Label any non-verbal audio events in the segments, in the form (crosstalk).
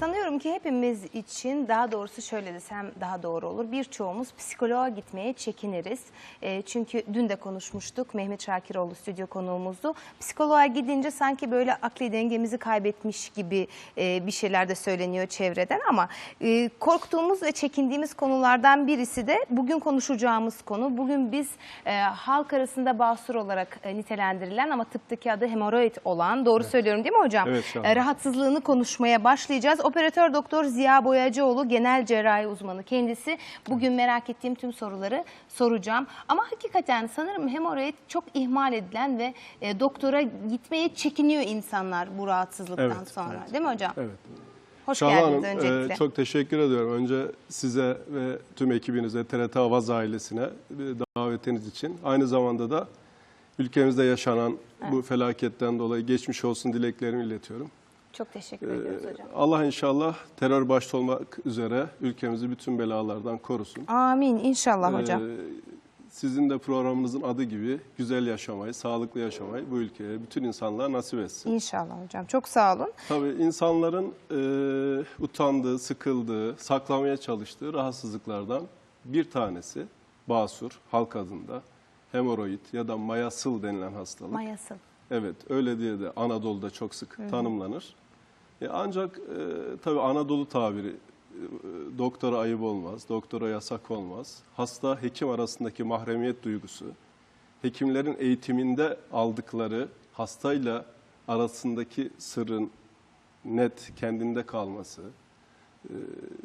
sanıyorum ki hepimiz için daha doğrusu şöyle desem daha doğru olur. Birçoğumuz psikoloğa gitmeye çekiniriz. E, çünkü dün de konuşmuştuk. Mehmet Şakiroğlu stüdyo konuğumuzdu. Psikoloğa gidince sanki böyle akli dengemizi kaybetmiş gibi e, bir şeyler de söyleniyor çevreden ama e, korktuğumuz ve çekindiğimiz konulardan birisi de bugün konuşacağımız konu. Bugün biz e, halk arasında basur olarak e, nitelendirilen ama tıptaki adı hemoroid olan doğru söylüyorum değil mi hocam? Evet. E, rahatsızlığını konuşmaya başlayacağız. Operatör doktor Ziya Boyacıoğlu genel cerrahi uzmanı kendisi. Bugün merak ettiğim tüm soruları soracağım. Ama hakikaten sanırım hemoroid çok ihmal edilen ve e, doktora gitmeye çekiniyor insanlar bu rahatsızlıktan Evet, sonra. evet. Değil mi hocam? Evet. Hoş Şahla geldiniz Hanım, öncelikle. e, çok teşekkür ediyorum. Önce size ve tüm ekibinize, TRT Avaz ailesine e, davetiniz için. Aynı zamanda da ülkemizde yaşanan bu felaketten dolayı geçmiş olsun dileklerimi iletiyorum. Çok teşekkür ediyoruz hocam. Allah inşallah terör başta olmak üzere ülkemizi bütün belalardan korusun. Amin inşallah hocam. Ee, sizin de programınızın adı gibi güzel yaşamayı, sağlıklı yaşamayı bu ülkeye, bütün insanlığa nasip etsin. İnşallah hocam. Çok sağ olun. Tabii insanların e, utandığı, sıkıldığı, saklamaya çalıştığı rahatsızlıklardan bir tanesi basur, halk adında hemoroid ya da mayasıl denilen hastalık. Mayasıl. Evet, öyle diye de Anadolu'da çok sık tanımlanır. E, ancak e, tabii Anadolu tabiri e, doktora ayıp olmaz, doktora yasak olmaz. Hasta hekim arasındaki mahremiyet duygusu, hekimlerin eğitiminde aldıkları hastayla arasındaki sırrın net kendinde kalması, e,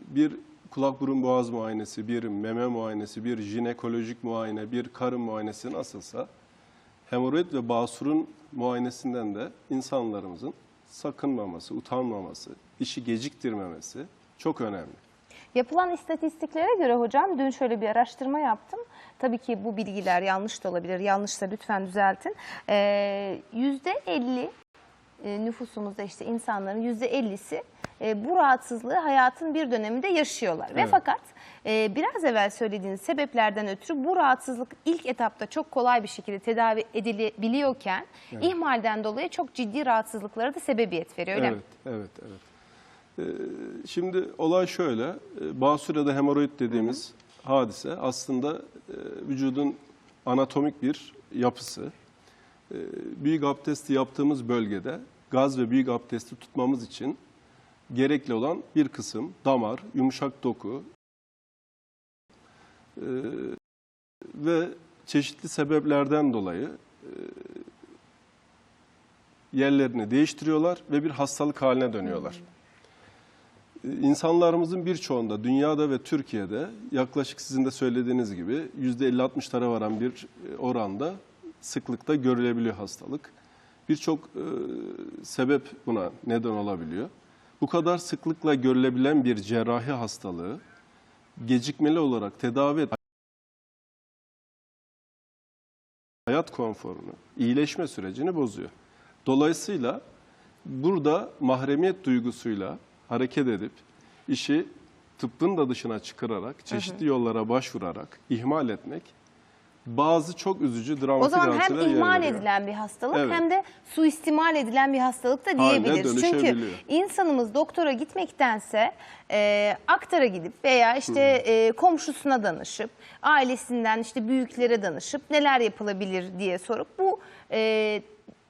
bir kulak burun boğaz muayenesi, bir meme muayenesi, bir jinekolojik muayene, bir karın muayenesi nasılsa hemoroid ve basurun muayenesinden de insanlarımızın sakınmaması, utanmaması, işi geciktirmemesi çok önemli. Yapılan istatistiklere göre hocam dün şöyle bir araştırma yaptım. Tabii ki bu bilgiler yanlış da olabilir. Yanlışsa lütfen düzeltin. Ee, %50 e, nüfusumuzda işte insanların %50'si e, bu rahatsızlığı hayatın bir döneminde yaşıyorlar. Ve Evet. fakat e, biraz evvel söylediğiniz sebeplerden ötürü bu rahatsızlık ilk etapta çok kolay bir şekilde tedavi edilebiliyorken ihmalden dolayı çok ciddi rahatsızlıklara da sebebiyet veriyor. Öyle mi? Evet, evet, evet. Ee, şimdi olay şöyle, e, basur ya da hemoroid dediğimiz hadise aslında e, vücudun anatomik bir yapısı. E, büyük abdesti yaptığımız bölgede gaz ve büyük abdesti tutmamız için gerekli olan bir kısım damar, yumuşak doku e, ve çeşitli sebeplerden dolayı e, yerlerini değiştiriyorlar ve bir hastalık haline dönüyorlar. Ee, İnsanlarımızın birçoğunda, dünyada ve Türkiye'de yaklaşık sizin de söylediğiniz gibi %50-60'lara varan bir e, oranda sıklıkta görülebiliyor hastalık. Birçok e, sebep buna neden olabiliyor. Bu kadar sıklıkla görülebilen bir cerrahi hastalığı gecikmeli olarak tedavi et hayat konforunu, iyileşme sürecini bozuyor. Dolayısıyla burada mahremiyet duygusuyla hareket edip işi tıbbın da dışına çıkararak, çeşitli yollara başvurarak ihmal etmek bazı çok üzücü dramatik O zaman hem ihmal edilen bir hastalık Evet. hem de suistimal edilen bir hastalık da diyebiliriz. Çünkü insanımız doktora gitmektense e, aktara gidip veya işte e, komşusuna danışıp, ailesinden işte büyüklere danışıp neler yapılabilir diye sorup bu e,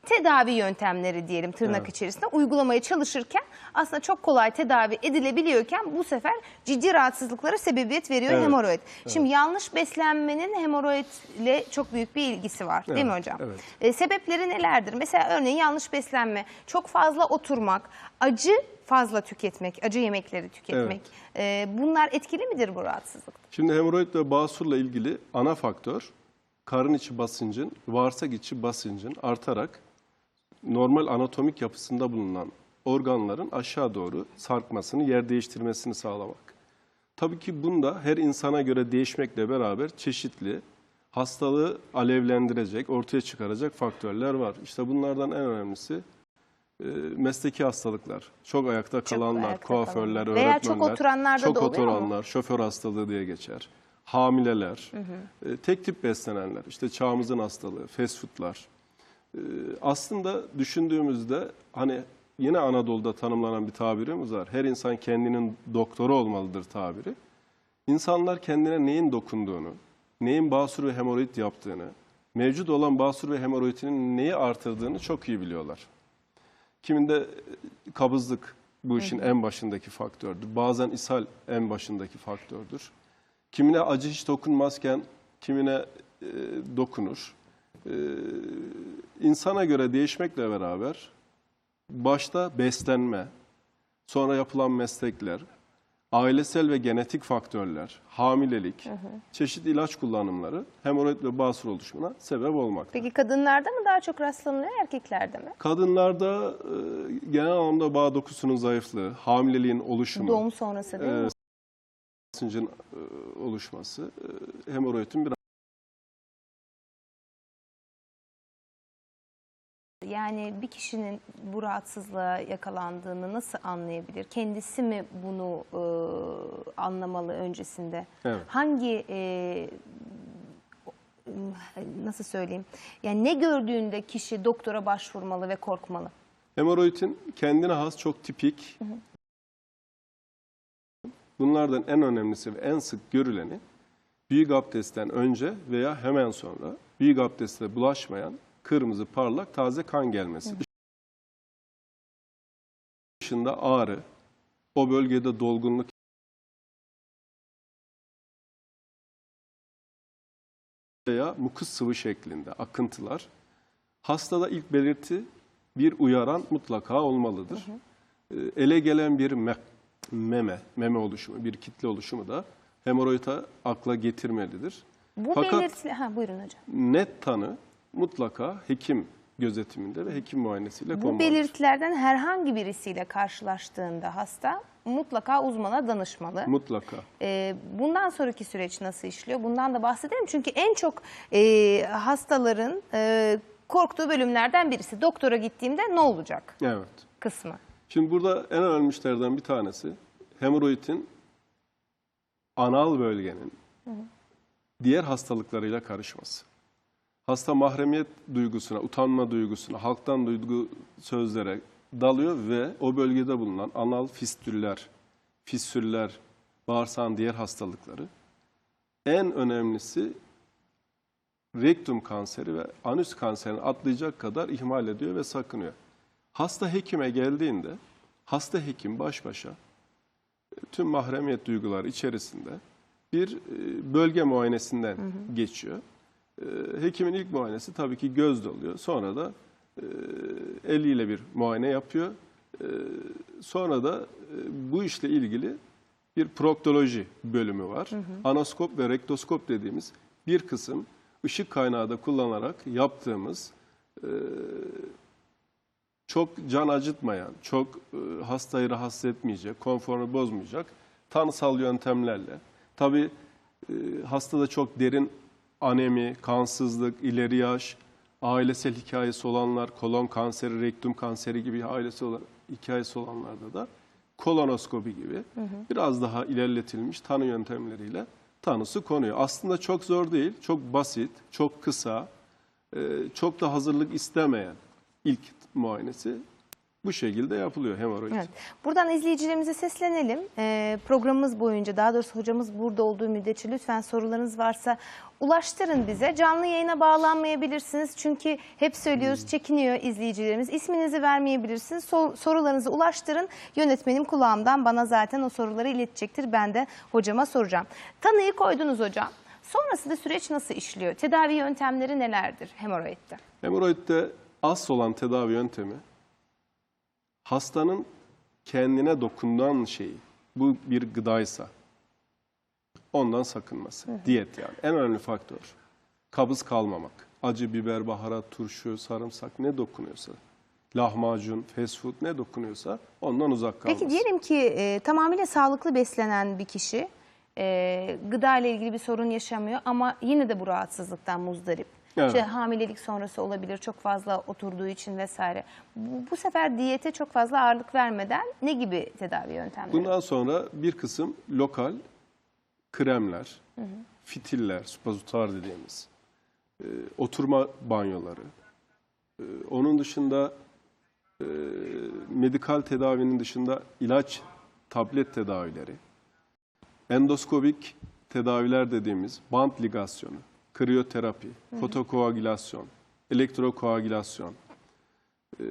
tedavi yöntemleri diyelim tırnak Evet. içerisinde uygulamaya çalışırken aslında çok kolay tedavi edilebiliyorken bu sefer ciddi rahatsızlıklara sebebiyet veriyor Evet. hemoroid. Şimdi yanlış beslenmenin hemoroid ile çok büyük bir ilgisi var değil mi Evet, hocam? evet. E, sebepleri nelerdir? Mesela örneğin yanlış beslenme, çok fazla oturmak, acı fazla tüketmek, acı yemekleri tüketmek. E, bunlar etkili midir bu rahatsızlıkta? Şimdi hemoroid ve basurla ilgili ana faktör karın içi basıncın, bağırsak içi basıncın artarak normal anatomik yapısında bulunan organların aşağı doğru sarkmasını, yer değiştirmesini sağlamak. Tabii ki bunda her insana göre değişmekle beraber çeşitli hastalığı alevlendirecek, ortaya çıkaracak faktörler var. İşte bunlardan en önemlisi e, mesleki hastalıklar. Çok ayakta kalanlar, ayakta kuaförler. Veya öğretmenler. çok oturanlarda çok da oluyor mu? oturanlar, şoför hastalığı diye geçer. Hamileler, e, tek tip beslenenler, işte çağımızın hastalığı, fast foodlar. E, aslında düşündüğümüzde hani yine Anadolu'da tanımlanan bir tabirimiz var. Her insan kendinin doktoru olmalıdır tabiri. İnsanlar kendine neyin dokunduğunu, neyin basur ve hemoroid yaptığını, mevcut olan basur ve hemoroidinin neyi artırdığını çok iyi biliyorlar. Kiminde e, kabızlık bu işin en başındaki faktördür. Bazen ishal en başındaki faktördür. Kimine acı hiç dokunmazken kimine e, dokunur. E, insana göre değişmekle beraber başta beslenme, sonra yapılan meslekler, ailesel ve genetik faktörler, hamilelik, çeşitli ilaç kullanımları hemoroid ve basur oluşumuna sebep olmakta. Peki kadınlarda mı daha çok rastlanıyor, erkeklerde mi? Kadınlarda e, genel anlamda bağ dokusunun zayıflığı, hamileliğin oluşumu, Doğum sonrası değil mi? e, basıncın e, oluşması, e, hemoroidin bir Yani bir kişinin bu rahatsızlığa yakalandığını nasıl anlayabilir? Kendisi mi bunu e, anlamalı öncesinde? Evet. Hangi e, nasıl söyleyeyim? Yani ne gördüğünde kişi doktora başvurmalı ve korkmalı? Hemoroidin kendine has çok tipik. Bunlardan en önemlisi ve en sık görüleni büyük abdestten önce veya hemen sonra büyük abdestle bulaşmayan kırmızı parlak taze kan gelmesi. Dışında ağrı, o bölgede dolgunluk veya mukus sıvı şeklinde akıntılar. Hastada ilk belirti bir uyaran mutlaka olmalıdır. Ee, Ele gelen bir me- meme, meme oluşumu, bir kitle oluşumu da hemoroida akla getirmelidir. Bu Fakat- belirtiler... Ha buyurun hocam. Net tanı mutlaka hekim gözetiminde ve hekim muayenesiyle Bu konmalıdır. belirtilerden herhangi birisiyle karşılaştığında hasta mutlaka uzmana danışmalı. Mutlaka. Ee, bundan sonraki süreç nasıl işliyor? Bundan da bahsedelim. Çünkü en çok e, hastaların e, korktuğu bölümlerden birisi. Doktora gittiğimde ne olacak Evet. kısmı. Şimdi burada en önemli işlerden bir tanesi hemoroidin anal bölgenin diğer hastalıklarıyla karışması. Hasta mahremiyet duygusuna, utanma duygusuna, halktan duygu sözlere dalıyor ve o bölgede bulunan anal fistüller, fissüller, bağırsağın diğer hastalıkları en önemlisi rektum kanseri ve anüs kanserini atlayacak kadar ihmal ediyor ve sakınıyor. Hasta hekime geldiğinde hasta hekim baş başa e, tüm mahremiyet duyguları içerisinde bir e, bölge muayenesinden geçiyor. E, Hekimin ilk muayenesi tabii ki gözde oluyor. Sonra da e, eliyle bir muayene yapıyor. E, Sonra da e, bu işle ilgili bir proktoloji bölümü var. Anoskop ve rektoskop dediğimiz bir kısım ışık kaynağı da kullanarak yaptığımız e, çok can acıtmayan, çok hastayı rahatsız etmeyecek, konforunu bozmayacak tanısal yöntemlerle. Tabii hastada çok derin anemi, kansızlık, ileri yaş, ailesel hikayesi olanlar, kolon kanseri, rektum kanseri gibi ailesi olan, hikayesi olanlarda da kolonoskopi gibi biraz daha ilerletilmiş tanı yöntemleriyle tanısı konuyor. Aslında çok zor değil, çok basit, çok kısa, çok da hazırlık istemeyen ilk muayenesi bu şekilde yapılıyor hemoroid. Evet. Buradan izleyicilerimize seslenelim. Ee, programımız boyunca daha doğrusu hocamız burada olduğu müddetçe lütfen sorularınız varsa ulaştırın bize. Canlı yayına bağlanmayabilirsiniz. Çünkü hep söylüyoruz çekiniyor izleyicilerimiz. İsminizi vermeyebilirsiniz. Sor- sorularınızı ulaştırın. Yönetmenim kulağımdan bana zaten o soruları iletecektir. Ben de hocama soracağım. Tanıyı koydunuz hocam. Sonrasında süreç nasıl işliyor? Tedavi yöntemleri nelerdir hemoroidde? Hemoroidde asıl olan tedavi yöntemi hastanın kendine dokunan şeyi, bu bir gıdaysa ondan sakınması. Diyet yani en önemli faktör. Kabız kalmamak. Acı biber, baharat, turşu, sarımsak ne dokunuyorsa, lahmacun, fast food ne dokunuyorsa ondan uzak kalması. Peki diyelim ki e, tamamıyla sağlıklı beslenen bir kişi e, gıda ile ilgili bir sorun yaşamıyor ama yine de bu rahatsızlıktan muzdarip. Evet. İşte hamilelik sonrası olabilir çok fazla oturduğu için vesaire. Bu, bu sefer diyete çok fazla ağırlık vermeden ne gibi tedavi yöntemleri? Bundan sonra bir kısım lokal kremler, fitiller, supozituar dediğimiz, e, oturma banyoları, e, onun dışında e, medikal tedavinin dışında ilaç, tablet tedavileri, endoskobik tedaviler dediğimiz bant ligasyonu, kriyoterapi, fotokoagülasyon, elektrokoagülasyon, e,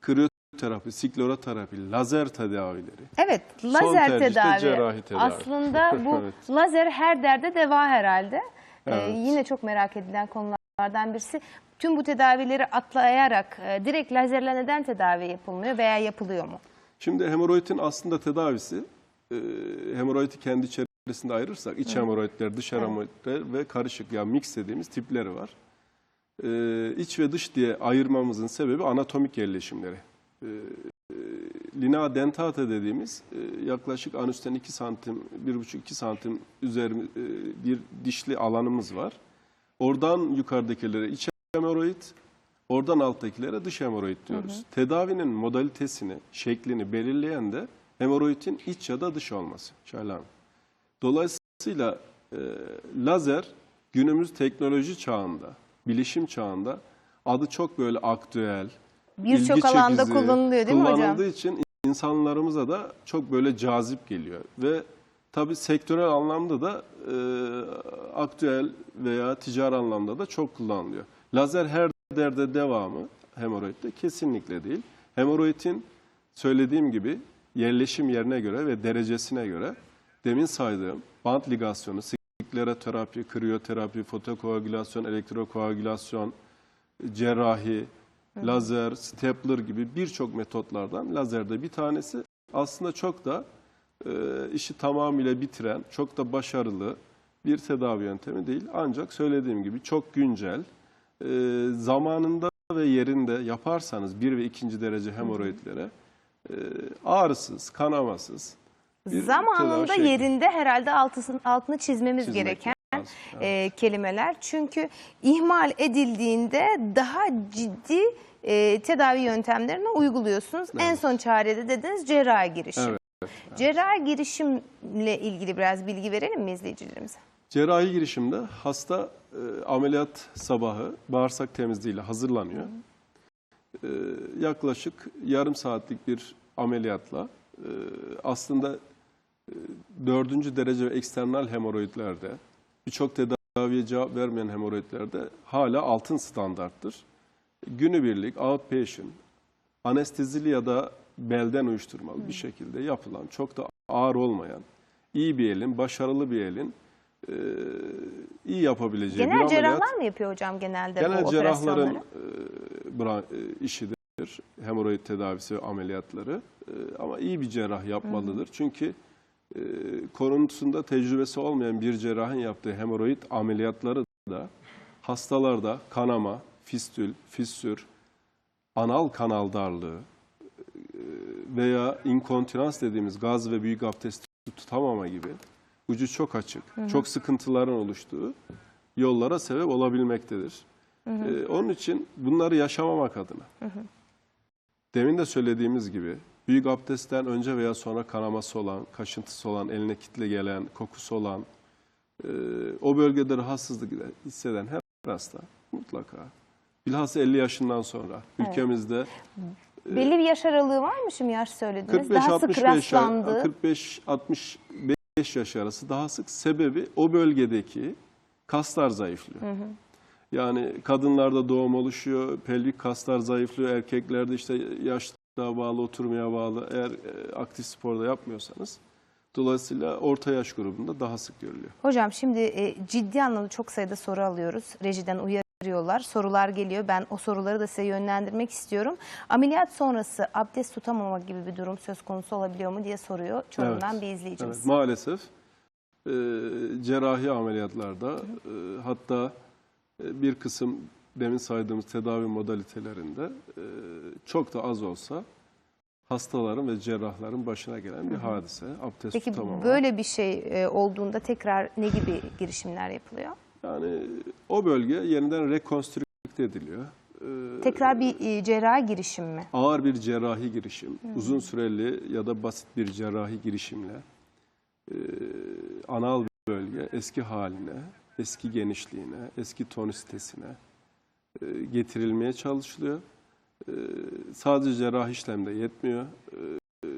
kriyoterapi, sikloroterapi, lazer tedavileri. Evet, lazer tercihte tedavi. cerrahi tedavi. Aslında (laughs) bu Evet. lazer her derde deva herhalde. Ee, Evet. yine çok merak edilen konulardan birisi. Tüm bu tedavileri atlayarak e, direkt lazerle neden tedavi yapılmıyor veya yapılıyor mu? Şimdi hemoroidin aslında tedavisi, e, hemoroidi kendi içerisinde ayırırsak iç hemoroidler, dış hemoroidler ve karışık ya mix dediğimiz tipleri var. E, iç ve dış diye ayırmamızın sebebi anatomik yerleşimleri. E, e, linea dentata dediğimiz e, yaklaşık anüsten 2 santim, 1,5-2 santim üzeri e, bir dişli alanımız var. Oradan yukarıdakilere iç hemoroid, oradan alttakilere dış hemoroid diyoruz. Tedavinin modalitesini, şeklini belirleyen de hemoroidin iç ya da dış olması. Hanım. Dolayısıyla e, lazer günümüz teknoloji çağında, bilişim çağında adı çok böyle aktüel, Birçok alanda çekici, kullanılıyor değil mi hocam? Kullanıldığı için insanlarımıza da çok böyle cazip geliyor. Ve tabii sektörel anlamda da e, aktüel veya ticari anlamda da çok kullanılıyor. Lazer her derde devamı hemoroidde kesinlikle değil. Hemoroidin söylediğim gibi yerleşim yerine göre ve derecesine göre demin saydığım bant ligasyonu, skleroterapi, kriyoterapi, fotokoagülasyon, elektrokoagülasyon, cerrahi, lazer, stapler gibi birçok metotlardan lazer de bir tanesi. Aslında çok da e, işi tamamıyla bitiren, çok da başarılı bir tedavi yöntemi değil. Ancak söylediğim gibi çok güncel, e, zamanında ve yerinde yaparsanız bir ve ikinci derece hemoroidlere e, ağrısız, kanamasız bir Zamanında şekli. yerinde herhalde altısın, altını çizmemiz Çizmek gereken lazım. Evet. e, kelimeler. Çünkü ihmal edildiğinde daha ciddi e, tedavi yöntemlerini uyguluyorsunuz. En son çarede dediniz cerrahi girişim. Evet. Cerrahi girişimle ilgili biraz bilgi verelim mi izleyicilerimize? Cerrahi girişimde hasta e, ameliyat sabahı bağırsak temizliğiyle hazırlanıyor. E, yaklaşık yarım saatlik bir ameliyatla e, aslında dördüncü derece ve eksternal hemoroidlerde birçok tedaviye cevap vermeyen hemoroidlerde hala altın standarttır. Günübirlik outpatient anestezili ya da belden uyuşturmalı bir şekilde yapılan çok da ağır olmayan iyi bir elin, başarılı bir elin e, iyi yapabileceği bir Genel ameliyat. cerrahlar mı yapıyor hocam genelde Genel bu cerrahların operasyonları? e, bra- e, işidir. Hemoroid tedavisi ameliyatları. E, ama iyi bir cerrah yapmalıdır. Çünkü e, tecrübesi olmayan bir cerrahın yaptığı hemoroid ameliyatları da hastalarda kanama, fistül, fissür, anal kanal darlığı e, veya inkontinans dediğimiz gaz ve büyük abdesti tutamama gibi ucu çok açık, çok sıkıntıların oluştuğu yollara sebep olabilmektedir. Ee, onun için bunları yaşamamak adına. Demin de söylediğimiz gibi büyük abdestten önce veya sonra kanaması olan, kaşıntısı olan, eline kitle gelen, kokusu olan, e, o bölgede rahatsızlık hisseden her hasta mutlaka bilhassa 50 yaşından sonra ülkemizde Belli bir yaş aralığı var mı şimdi yaş söylediniz? 45 Daha sık 65 rastlandığı. 45 65 yaş arası daha sık sebebi o bölgedeki kaslar zayıflıyor. Yani kadınlarda doğum oluşuyor, pelvik kaslar zayıflıyor, erkeklerde işte yaşlığa bağlı, oturmaya bağlı eğer e, aktif sporda yapmıyorsanız dolayısıyla orta yaş grubunda daha sık görülüyor. Hocam şimdi e, ciddi anlamda çok sayıda soru alıyoruz. Rejiden uyarıyorlar. Sorular geliyor. Ben o soruları da size yönlendirmek istiyorum. Ameliyat sonrası abdest tutamama gibi bir durum söz konusu olabiliyor mu diye soruyor Çorum'dan Evet. bir izleyicimiz. Evet, maalesef e, cerrahi ameliyatlarda e, hatta e, bir kısım demin saydığımız tedavi modalitelerinde e, çok da az olsa hastaların ve cerrahların başına gelen bir hadise. Abdest Peki tutamama. böyle bir şey e, olduğunda tekrar ne gibi girişimler yapılıyor? Yani o bölge yeniden rekonstrükte ediliyor. E, Tekrar bir e, cerrahi girişim mi? ağır bir cerrahi girişim, uzun süreli ya da basit bir cerrahi girişimle e, anal bölge eski haline, eski genişliğine, eski tonisitesine e, getirilmeye çalışılıyor. Ee, sadece cerrah işlemde yetmiyor. Ee,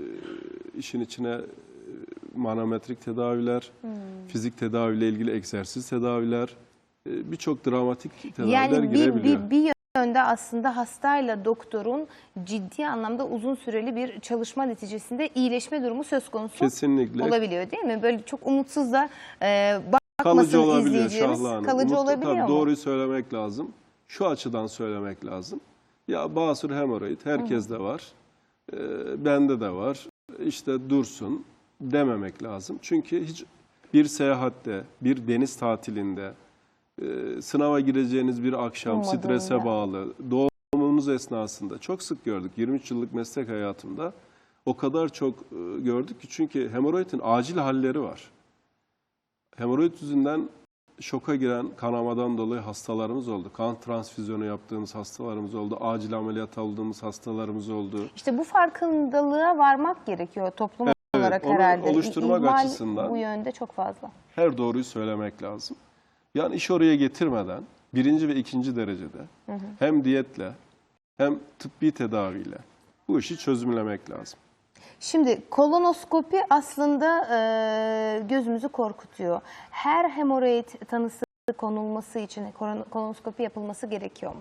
işin içine e, manometrik tedaviler, Hmm. fizik tedaviyle ilgili egzersiz tedaviler, e, birçok dramatik tedaviler Yani bir, girebiliyor. bir, bir yönde aslında hastayla doktorun ciddi anlamda uzun süreli bir çalışma neticesinde iyileşme durumu söz konusu Kesinlikle olabiliyor değil mi? Böyle çok umutsuz da e, kalıcı bakmasın olabiliyor izleyicilerimiz. Şahla Hanım. Kalıcı Umutlu- olabiliyor tabii mu? Doğruyu söylemek lazım. Şu açıdan söylemek lazım. Ya basur hemoroid herkeste var. Ee, bende de var. İşte dursun dememek lazım. Çünkü hiç bir seyahatte, bir deniz tatilinde, e, sınava gireceğiniz bir akşam Ummadığında. strese bağlı, doğumunuz esnasında çok sık gördük. 23 yıllık meslek hayatımda o kadar çok e, gördük ki çünkü hemoroidin acil halleri var. Hemoroid yüzünden şoka giren kanamadan dolayı hastalarımız oldu. Kan transfüzyonu yaptığımız hastalarımız oldu. Acil ameliyat aldığımız hastalarımız oldu. İşte bu farkındalığa varmak gerekiyor toplum olarak onu herhalde. oluşturmak İhmal açısından- bu yönde çok fazla. Her doğruyu söylemek lazım. Yani iş oraya getirmeden birinci ve ikinci derecede hem diyetle hem tıbbi tedaviyle bu işi çözümlemek lazım. Şimdi kolonoskopi aslında e, gözümüzü korkutuyor. Her hemoroid tanısı konulması için kolon- kolonoskopi yapılması gerekiyor mu?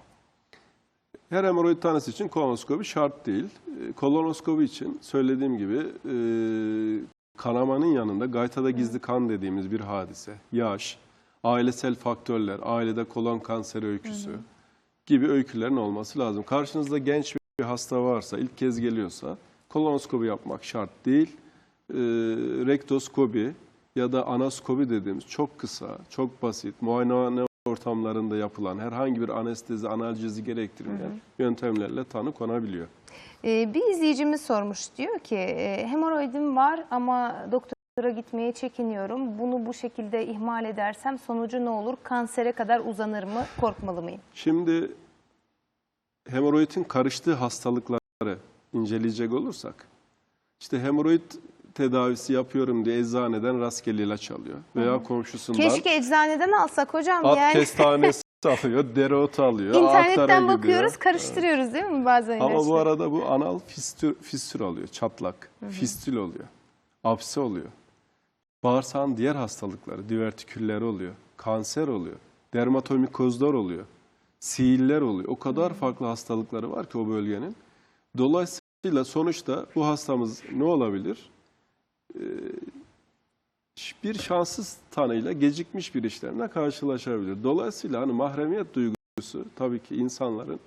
Her hemoroid tanısı için kolonoskopi şart değil. Ee, Kolonoskopi için söylediğim gibi e, kanamanın yanında gaytada gizli kan dediğimiz bir hadise, yaş, ailesel faktörler, ailede kolon kanseri öyküsü gibi öykülerin olması lazım. Karşınızda genç bir hasta varsa, ilk kez geliyorsa kolonoskopi yapmak şart değil. Ee, rektoskopi ya da anaskopi dediğimiz çok kısa, çok basit, muayenehane ortamlarında yapılan herhangi bir anestezi, analjezi gerektirmeyen yöntemlerle tanı konabiliyor. E, bir izleyicimiz sormuş diyor ki e, hemoroidim var ama doktora gitmeye çekiniyorum. Bunu bu şekilde ihmal edersem sonucu ne olur? Kansere kadar uzanır mı? Korkmalı mıyım? Şimdi hemoroidin karıştığı hastalıkları inceleyecek olursak, işte hemoroid tedavisi yapıyorum diye eczaneden rastgele ilaç alıyor veya komşusundan Keşke eczaneden alsak hocam. at yani kestanesi (laughs) alıyor, dereotu alıyor, internetten gidiyor. bakıyoruz, karıştırıyoruz değil mi bazen Ama bu ilaçları? arada bu anal fistür, fistür alıyor, çatlak, fistül oluyor, apse oluyor. Bağırsağın diğer hastalıkları, divertikülleri oluyor, kanser oluyor, dermatomikozlar oluyor, siiller oluyor. O kadar farklı hastalıkları var ki o bölgenin. Dolayısıyla sonuçta bu hastamız ne olabilir? Ee, bir şanssız tanıyla gecikmiş bir işlemle karşılaşabilir. Dolayısıyla hani mahremiyet duygusu tabii ki insanların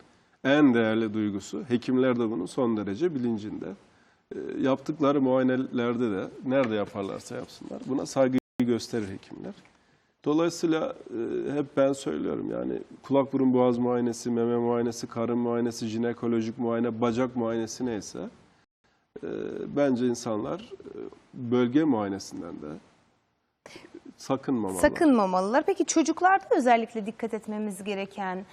en değerli duygusu. Hekimler de bunun son derece bilincinde. E, yaptıkları muayenelerde de nerede yaparlarsa yapsınlar buna saygı gösterir hekimler. Dolayısıyla e, hep ben söylüyorum yani kulak burun boğaz muayenesi, meme muayenesi, karın muayenesi, jinekolojik muayene, bacak muayenesi neyse e, bence insanlar e, bölge muayenesinden de sakınmamalı. Sakınmamalılar. Peki çocuklarda özellikle dikkat etmemiz gereken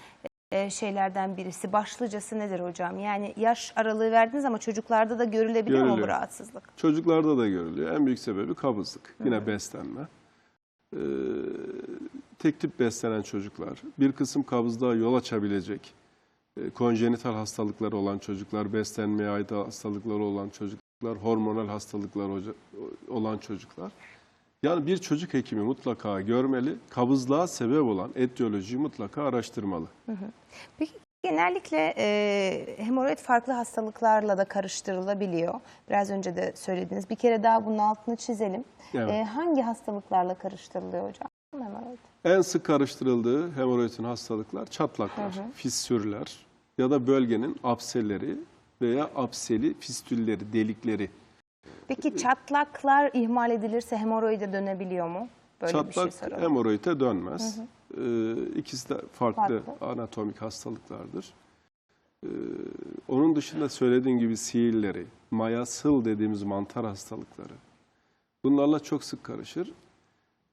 e, şeylerden birisi başlıcası nedir hocam? Yani yaş aralığı verdiniz ama çocuklarda da görülebiliyor mu bu Görülüyor. rahatsızlık? Çocuklarda da görülüyor. En büyük sebebi kabızlık. Yine beslenme. Ee, tek tip beslenen çocuklar, bir kısım kabızlığa yol açabilecek e, konjenital hastalıkları olan çocuklar, beslenmeye ait hastalıkları olan çocuklar, hormonal hastalıklar olan çocuklar. Yani bir çocuk hekimi mutlaka görmeli, kabızlığa sebep olan etiyolojiyi mutlaka araştırmalı. Peki genellikle e, hemoroid farklı hastalıklarla da karıştırılabiliyor. Biraz önce de söylediniz. Bir kere daha bunun altını çizelim. Evet. E, hangi hastalıklarla karıştırılıyor hocam? Hemoroid. En sık karıştırıldığı hemoroidin hastalıklar çatlaklar, fissürler ya da bölgenin apseleri veya apseli fistülleri, delikleri. Peki çatlaklar ihmal edilirse hemoroide dönebiliyor mu? Böyle bir şey Çatlak soralım. hemoroide dönmez. Ee, ikisi de farklı, Farklı. anatomik hastalıklardır. Ee, onun dışında söylediğim gibi sihirleri, mayasıl dediğimiz mantar hastalıkları. Bunlarla çok sık karışır.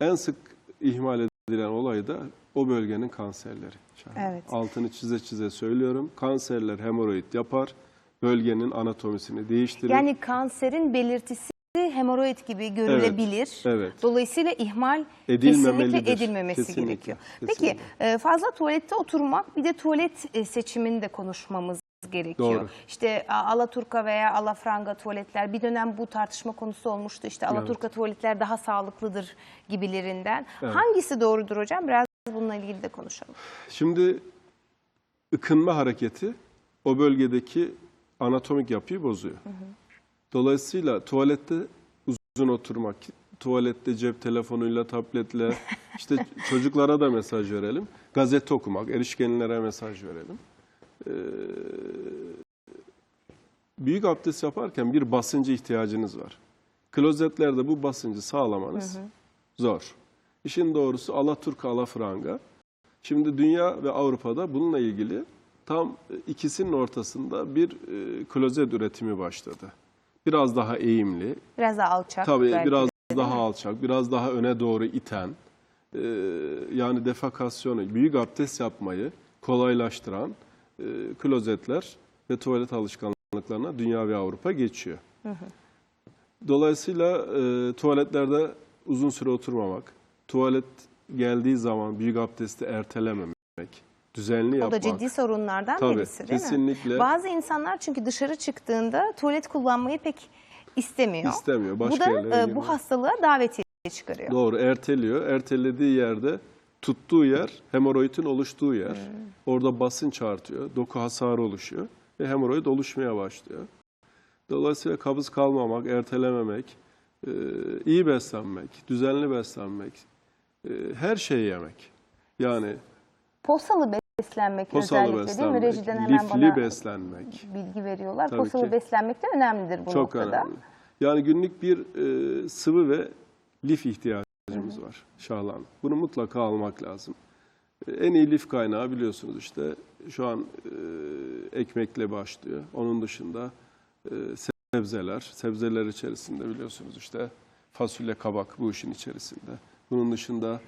En sık ihmal edilen olay da o bölgenin kanserleri. Evet. Altını çize çize söylüyorum. Kanserler hemoroid yapar. Bölgenin anatomisini değiştirir. Yani kanserin belirtisi hemoroid gibi görülebilir. evet. Dolayısıyla ihmal kesinlikle edilmemesi Kesinlikle, gerekiyor. kesinlikle. Peki fazla tuvalette oturmak bir de tuvalet e, seçimini de konuşmamız gerekiyor. Doğru. İşte Alaturka veya Alafranga tuvaletler bir dönem bu tartışma konusu olmuştu. İşte Alaturka tuvaletler daha sağlıklıdır gibilerinden. Evet. Hangisi doğrudur hocam? Biraz bununla ilgili de konuşalım. Şimdi ıkınma hareketi o bölgedeki anatomik yapıyı bozuyor. Dolayısıyla tuvalette uzun oturmak, tuvalette cep telefonuyla, tabletle, (laughs) işte çocuklara da mesaj verelim. Gazete okumak, erişkinlere mesaj verelim. Ee, büyük abdest yaparken bir basıncı ihtiyacınız var. Klozetlerde bu basıncı sağlamanız zor. İşin doğrusu Alaturka, Alafranga. Şimdi dünya ve Avrupa'da bununla ilgili tam ikisinin ortasında bir e, klozet üretimi başladı. Biraz daha eğimli, Biraz daha alçak. tabii belki biraz de. daha alçak, biraz daha öne doğru iten, e, yani defekasyonu, büyük abdest yapmayı kolaylaştıran e, klozetler ve tuvalet alışkanlıklarına dünya ve Avrupa geçiyor. Dolayısıyla e, tuvaletlerde uzun süre oturmamak, tuvalet geldiği zaman büyük abdesti ertelememek, düzenli O yapmak. da ciddi sorunlardan Tabii, birisi değil mi? kesinlikle. Bazı insanlar çünkü dışarı çıktığında tuvalet kullanmayı pek istemiyor. İstemiyor, başka bu da e, bu hastalığa davetiye çıkarıyor. Doğru, erteliyor. Ertelediği yerde tuttuğu yer, hemoroidin oluştuğu yer. Hmm. Orada basınç artıyor, doku hasarı oluşuyor ve hemoroid oluşmaya başlıyor. Dolayısıyla kabız kalmamak, ertelememek, e, iyi beslenmek, düzenli beslenmek, e, her şeyi yemek. Yani Posalı beslenmek posalı özellikle değil mi? beslenmek, Rejiden hemen lifli bana beslenmek. bilgi veriyorlar. Tabii Posalı ki. beslenmek de önemlidir bu Çok noktada. önemli. Yani günlük bir e, sıvı ve lif ihtiyacımız var Şahlan. Bunu mutlaka almak lazım. E, en iyi lif kaynağı biliyorsunuz işte şu an e, ekmekle başlıyor. Onun dışında e, sebzeler, sebzeler içerisinde biliyorsunuz işte fasulye, kabak bu işin içerisinde. Bunun dışında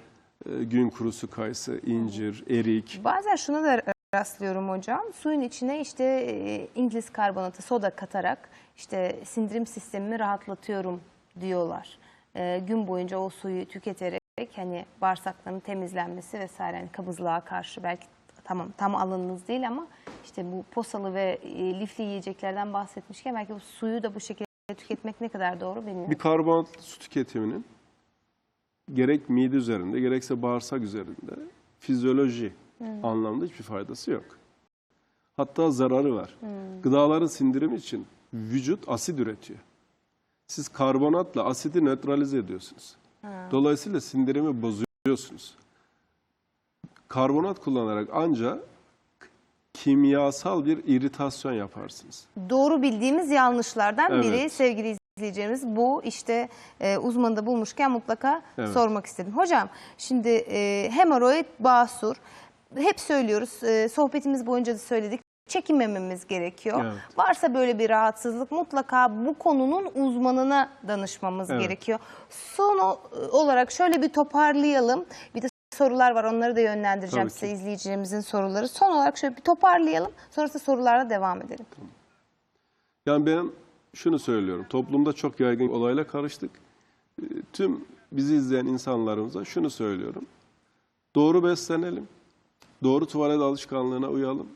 gün kurusu kayısı, incir, erik. Bazen şuna da rastlıyorum hocam. Suyun içine işte e, İngiliz karbonatı, soda katarak işte sindirim sistemimi rahatlatıyorum diyorlar. E, gün boyunca o suyu tüketerek hani bağırsakların temizlenmesi vesaire hani kabızlığa karşı belki tamam tam alanınız değil ama işte bu posalı ve e, lifli yiyeceklerden bahsetmişken belki bu suyu da bu şekilde tüketmek ne kadar doğru bilmiyorum. Bir karbonatlı su tüketiminin gerek mide üzerinde gerekse bağırsak üzerinde fizyoloji anlamda hiçbir faydası yok. Hatta zararı var. Gıdaların sindirimi için vücut asit üretiyor. Siz karbonatla asidi nötralize ediyorsunuz. Dolayısıyla sindirimi bozuyorsunuz. Karbonat kullanarak ancak kimyasal bir iritasyon yaparsınız. Doğru bildiğimiz yanlışlardan Evet. biri sevgili izleyicilerimiz bu işte e, uzmanı da bulmuşken mutlaka Evet. sormak istedim. Hocam şimdi e, hemoroid basur hep söylüyoruz e, sohbetimiz boyunca da söyledik çekinmememiz gerekiyor. Evet. Varsa böyle bir rahatsızlık mutlaka bu konunun uzmanına danışmamız Evet. gerekiyor. Son o- olarak şöyle bir toparlayalım. Bir de sorular var onları da yönlendireceğim Tabii ki. size izleyicilerimizin soruları. Son olarak şöyle bir toparlayalım. Sonrasında sorularla devam edelim. Yani ben şunu söylüyorum. Toplumda çok yaygın olayla karıştık. Ee, Tüm bizi izleyen insanlarımıza şunu söylüyorum. Doğru beslenelim. Doğru tuvalet alışkanlığına uyalım.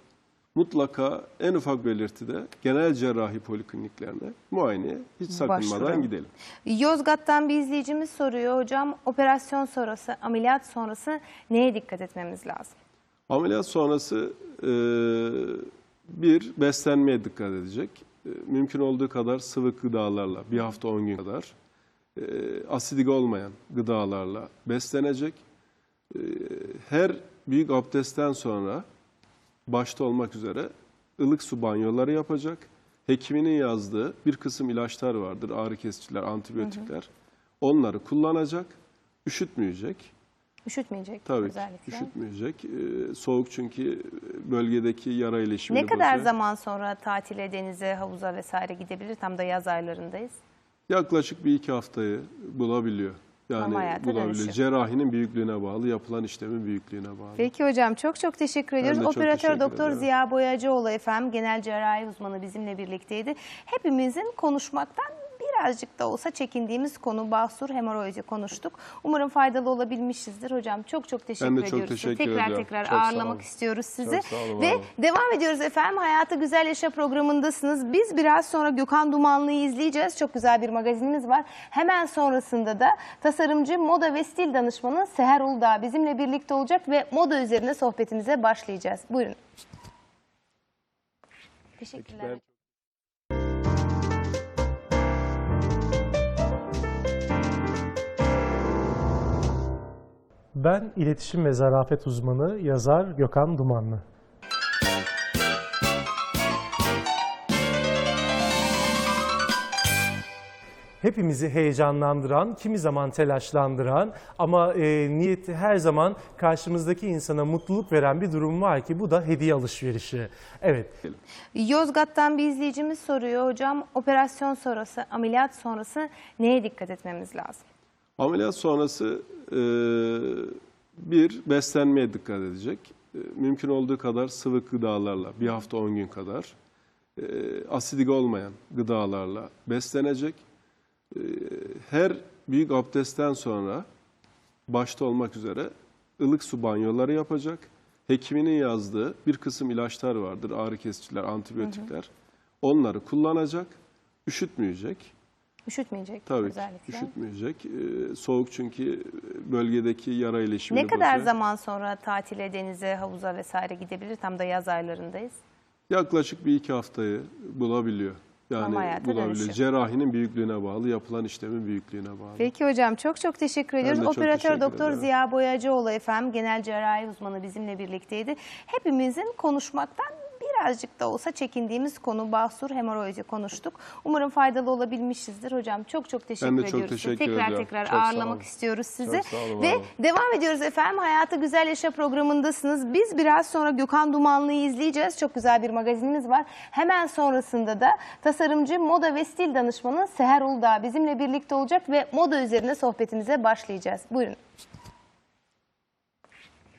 Mutlaka en ufak belirtide genel cerrahi polikliniklerine muayeneye hiç sakınmadan Başvuralım. gidelim. Yozgat'tan bir izleyicimiz soruyor hocam operasyon sonrası ameliyat sonrası neye dikkat etmemiz lazım? Ameliyat sonrası e, bir beslenmeye dikkat edecek. E, mümkün olduğu kadar sıvı gıdalarla bir hafta 10 gün kadar e, asidik olmayan gıdalarla beslenecek. E, her büyük abdestten sonra başta olmak üzere ılık su banyoları yapacak. Hekiminin yazdığı bir kısım ilaçlar vardır, ağrı kesiciler, antibiyotikler. Onları kullanacak, üşütmeyecek. Üşütmeyecek Tabii özellikle. üşütmeyecek. Ee, soğuk çünkü bölgedeki yara iletişimini Ne kadar bozuyor. zaman sonra tatile, denize, havuza vesaire gidebilir? Tam da yaz aylarındayız. Yaklaşık bir iki haftayı bulabiliyor. Yani hayata bulabiliyor. dönüşü. Cerrahinin büyüklüğüne bağlı, yapılan işlemin büyüklüğüne bağlı. Peki hocam çok çok teşekkür ediyoruz. de çok Operatör teşekkür Doktor ederim. Ziya Boyacıoğlu efendim genel cerrahi uzmanı bizimle birlikteydi. Hepimizin konuşmaktan birazcık da olsa çekindiğimiz konu basur hemoroidi konuştuk. Umarım faydalı olabilmişizdir. Hocam çok çok teşekkür Ben de çok ediyoruz. teşekkür tekrar ediyorum. tekrar Çok ağırlamak istiyoruz sizi. Çok sağ olun, Ve olun. devam ediyoruz efendim. Hayatı Güzel Yaşa programındasınız. Biz biraz sonra Gökhan Dumanlı'yı izleyeceğiz. Çok güzel bir magazinimiz var. Hemen sonrasında da tasarımcı, moda ve stil danışmanı Seher Uludağ bizimle birlikte olacak ve moda üzerine sohbetimize başlayacağız. Buyurun. Teşekkürler. Ben- Ben iletişim ve zarafet uzmanı yazar Gökhan Dumanlı. Hepimizi heyecanlandıran, kimi zaman telaşlandıran ama e, niyeti her zaman karşımızdaki insana mutluluk veren bir durum var ki bu da hediye alışverişi. Evet, Yozgat'tan bir izleyicimiz soruyor hocam operasyon sonrası, ameliyat sonrası neye dikkat etmemiz lazım? Ameliyat sonrası e, bir beslenmeye dikkat edecek. E, mümkün olduğu kadar sıvı gıdalarla bir hafta 10 gün kadar e, asidik olmayan gıdalarla beslenecek. E, her büyük abdestten sonra başta olmak üzere ılık su banyoları yapacak. Hekiminin yazdığı bir kısım ilaçlar vardır, ağrı kesiciler, antibiyotikler. Onları kullanacak, üşütmeyecek. Üşütmeyecek Tabii özellikle. üşütmeyecek. Ee, soğuk çünkü bölgedeki yara iletişimini Ne kadar bozuyor. zaman sonra tatile, denize, havuza vesaire gidebilir? Tam da yaz aylarındayız. Yaklaşık bir iki haftayı bulabiliyor. Yani Ama hayata bulabiliyor. dönüşü. Cerrahinin büyüklüğüne bağlı, yapılan işlemin büyüklüğüne bağlı. Peki hocam çok çok teşekkür ediyoruz. çok Operatör Doktor. Ziya Boyacıoğlu efendim genel cerrahi uzmanı bizimle birlikteydi. Hepimizin konuşmaktan birazcık da olsa çekindiğimiz konu basur hemoroidi konuştuk. Umarım faydalı olabilmişizdir. Hocam çok çok teşekkür Ben de çok ediyoruz. teşekkür tekrar ediyorum. tekrar Çok ağırlamak istiyoruz sizi. Çok sağ olun, Ve olun. devam ediyoruz efendim. Hayatı Güzel Yaşa programındasınız. Biz biraz sonra Gökhan Dumanlı'yı izleyeceğiz. Çok güzel bir magazinimiz var. Hemen sonrasında da tasarımcı, moda ve stil danışmanı Seher Uludağ bizimle birlikte olacak ve moda üzerine sohbetimize başlayacağız. Buyurun.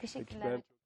Teşekkürler. Ben-